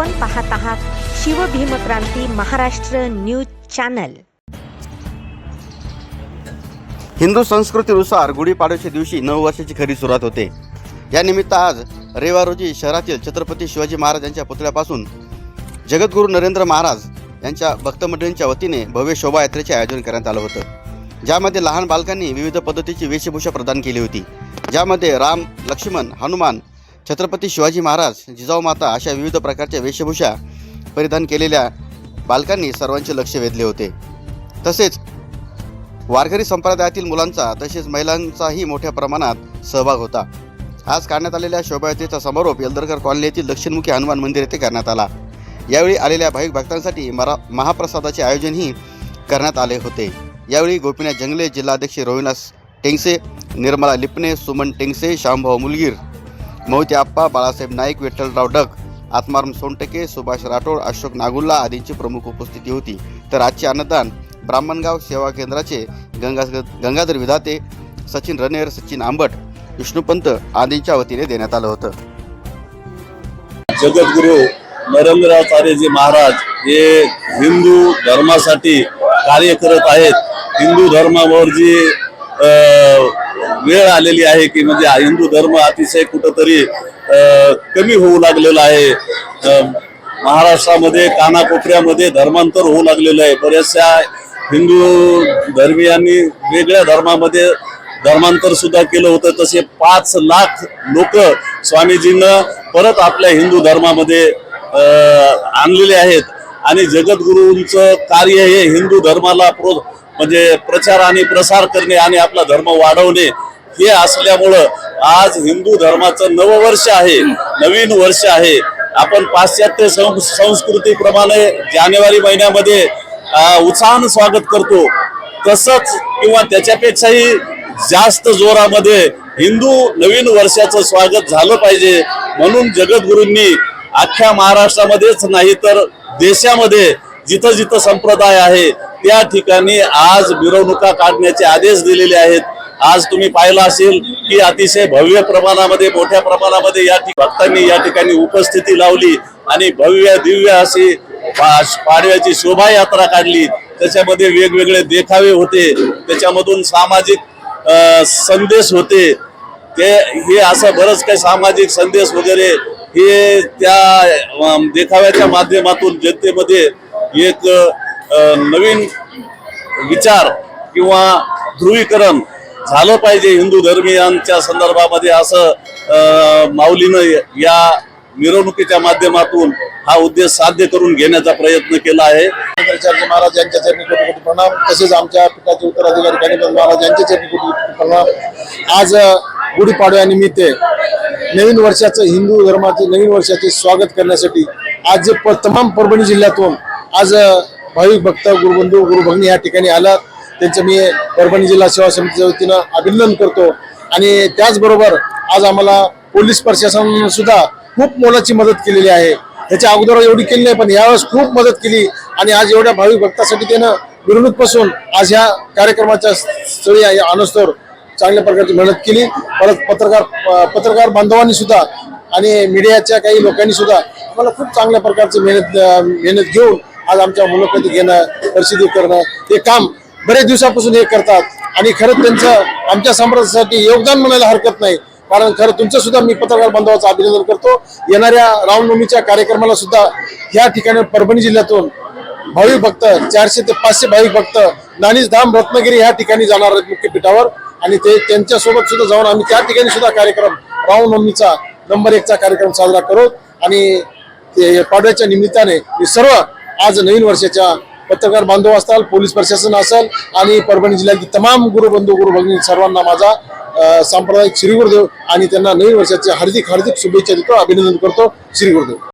आपण पाहत आहात शिवभीमक्रांती महाराष्ट्र न्यूज चॅनल. हिंदू संस्कृतीनुसार गुढीपाडव्याच्या दिवशी नऊ वर्षाची खरी सुरुवात होते. या निमित्त आज रविवार रोजी शहरातील छत्रपती शिवाजी महाराज यांच्या पुतळ्यापासून जगद्गुरू नरेंद्र महाराज यांच्या भक्तमंडळींच्या वतीने भव्य शोभायात्रेचे आयोजन करण्यात आलं होतं. ज्यामध्ये लहान बालकांनी विविध पद्धतीची वेशभूषा प्रदान केली होती. ज्यामध्ये राम लक्ष्मण हनुमान छत्रपती शिवाजी महाराज जिजाऊ माता अशा विविध प्रकारच्या वेशभूषा परिधान केलेल्या बालकांनी सर्वांचे लक्ष वेधले होते. तसेच वारकरी संप्रदायातील मुलांचा तसेच महिलांचाही मोठ्या प्रमाणात सहभाग होता. आज काढण्यात आलेल्या शोभायात्रेचा समारोप यलदरकर कॉलनी येथील दक्षिणमुखी हनुमान मंदिर येथे करण्यात आला. यावेळी आलेल्या भाविक भक्तांसाठी मरा महाप्रसादाचे आयोजनही करण्यात आले होते. यावेळी गोपीनाथ जंगले जिल्हाध्यक्ष रोहिनास टेंगसे निर्मला लिपणे सुमन टेंगसे शामभाऊ मुलगीर मोहिते आप्पा बाळासाहेब नाईक विठ्ठलराव डक आत्माराम सोनटके सुभाष राठोड अशोक नागुल्ला आदींची प्रमुख उपस्थिती होती. तर आजचे अन्नदान ब्राह्मणगाव सेवा केंद्राचे गंगा गंगाधर विधाते सचिन रनेर सचिन आंबट विष्णुपंत आदींच्या वतीने देण्यात आलं होतं. जगद्गुरु नरेंद्राचार्यजी महाराज हे हिंदू धर्मासाठी कार्य करत आहेत. हिंदू धर्मावर जी वेळ आलेली आहे की म्हणजे हिंदू धर्म अतिशय कुठंतरी कमी होऊ लागलेला आहे. महाराष्ट्रामध्ये कानाकोपऱ्यामध्ये धर्मांतर होऊ लागलेलं आहे. बऱ्याचशा हिंदू धर्मियांनी वेगळ्या धर्मामध्ये धर्मांतर सुद्धा केलं होतं. तसे पाच लाख लोक स्वामीजींना परत आपल्या हिंदू धर्मामध्ये आणलेले आहेत. आणि जगद्गुरूंचं कार्य हे हिंदू धर्माला प्रो म्हणजे प्रचार आणि प्रसार करणे आणि आपला धर्म वाढवणे हे असल्यामुळं आज हिंदू धर्माचं नववर्ष आहे नवीन वर्ष आहे. आपण पाश्चात्य सं- संस्कृतीप्रमाणे जानेवारी महिन्यामध्ये उत्साहानं स्वागत करतो. तसंच किंवा त्याच्यापेक्षाही जास्त जोरामध्ये हिंदू नवीन वर्षाचं स्वागत झालं पाहिजे. म्हणून जगद्गुरूंनी अख्ख्या महाराष्ट्रामध्येच नाही तर देशामध्ये जिथं जिथं संप्रदाय आहे त्या ठिकाणी आज मिरवणुका काढण्याचे आदेश दिलेले आहेत. आज तुम्ही पाहिलं असेल की अतिशय भव्य प्रमाणामध्ये मोठ्या प्रमाणामध्ये या भक्तांनी या ठिकाणी उपस्थिती लावली आणि भव्य दिव्य अशी पा- पाडव्याची शोभायात्रा काढली. त्याच्यामध्ये वेगवेगळे देखावे होते. त्याच्यामधून सामाजिक संदेश होते. ते हे असं बरंच काही सामाजिक संदेश वगैरे हे त्या देखाव्याच्या माध्यमातून जनतेमध्ये एक नवीन विचार किंवा ध्रुवीकरण झालं पाहिजे हिंदू धर्मियांच्या संदर्भामध्ये असं माऊलीनं या मिरवणुकीच्या माध्यमातून हा उद्देश साध्य करून घेण्याचा प्रयत्न केला आहे. महाराज यांच्या चरणी कोटी कोटी प्रणाम. तसेच आमच्या पीठाचे उत्तराधिकारी गणपत महाराज यांच्या चरणी कोटी कोटी प्रणाम. आज गुढीपाडव्यानिमित्त नवीन वर्षाचं हिंदू धर्माचे नवीन वर्षाचे स्वागत करण्यासाठी आज जे प- तमाम परभणी जिल्ह्यातून आज भाविक भक्त गुरुबंधू गुरुभगिनी या ठिकाणी आलात. त्यांचं मी परभणी जिल्हा सेवा समितीच्या वतीनं अभिनंदन करतो. आणि त्याचबरोबर आज आम्हाला पोलीस प्रशासन सुद्धा खूप मोलाची मदत केलेली आहे. त्याच्या अगोदर एवढी केली नाही पण यावेळेस खूप मदत केली. आणि आज एवढ्या भाविक भक्तासाठी त्यानं मिरवणूकपासून आज ह्या कार्यक्रमाच्या स्थळी अनुस्तोर चांगल्या प्रकारची मेहनत केली. परत पत्रकार पत्रकार बांधवांनी सुद्धा आणि मीडियाच्या काही लोकांनी सुद्धा आम्हाला खूप चांगल्या प्रकारची मेहनत मेहनत घेऊन आज आमच्या मुलाखती घेणं परिस्थिती करणं हे काम बरेच दिवसापासून हे करतात. आणि खरंच त्यांचं आमच्या समाजासाठी योगदान म्हणायला हरकत नाही. कारण खरं तुमचं सुद्धा मी पत्रकार बांधवाचं अभिनंदन करतो. येणाऱ्या रामनवमीच्या कार्यक्रमाला सुद्धा या ठिकाणी परभणी जिल्ह्यातून भाविक भक्त चारशे ते पाचशे भाविक भक्त नानीज धाम रत्नागिरी या ठिकाणी जाणार आहेत मुख्य पीठावर आणि ते त्यांच्यासोबत सुद्धा जाऊन आम्ही त्या ठिकाणी सुद्धा कार्यक्रम रामनवमीचा नंबर एकचा कार्यक्रम साजरा करू. आणि ते पाडव्याच्या निमित्ताने मी सर्व आज नवीन वर्षाच्या पत्रकार बांधव असताल पोलीस प्रशासन असेल आणि परभणी जिल्ह्यातील तमाम गुरुबंधू गुरुभगिनी सर्वांना माझा सांप्रदायिक श्री गुरुदेव आणि त्यांना नवीन वर्षाच्या हार्दिक हार्दिक शुभेच्छा देतो अभिनंदन करतो. श्री गुरुदेव.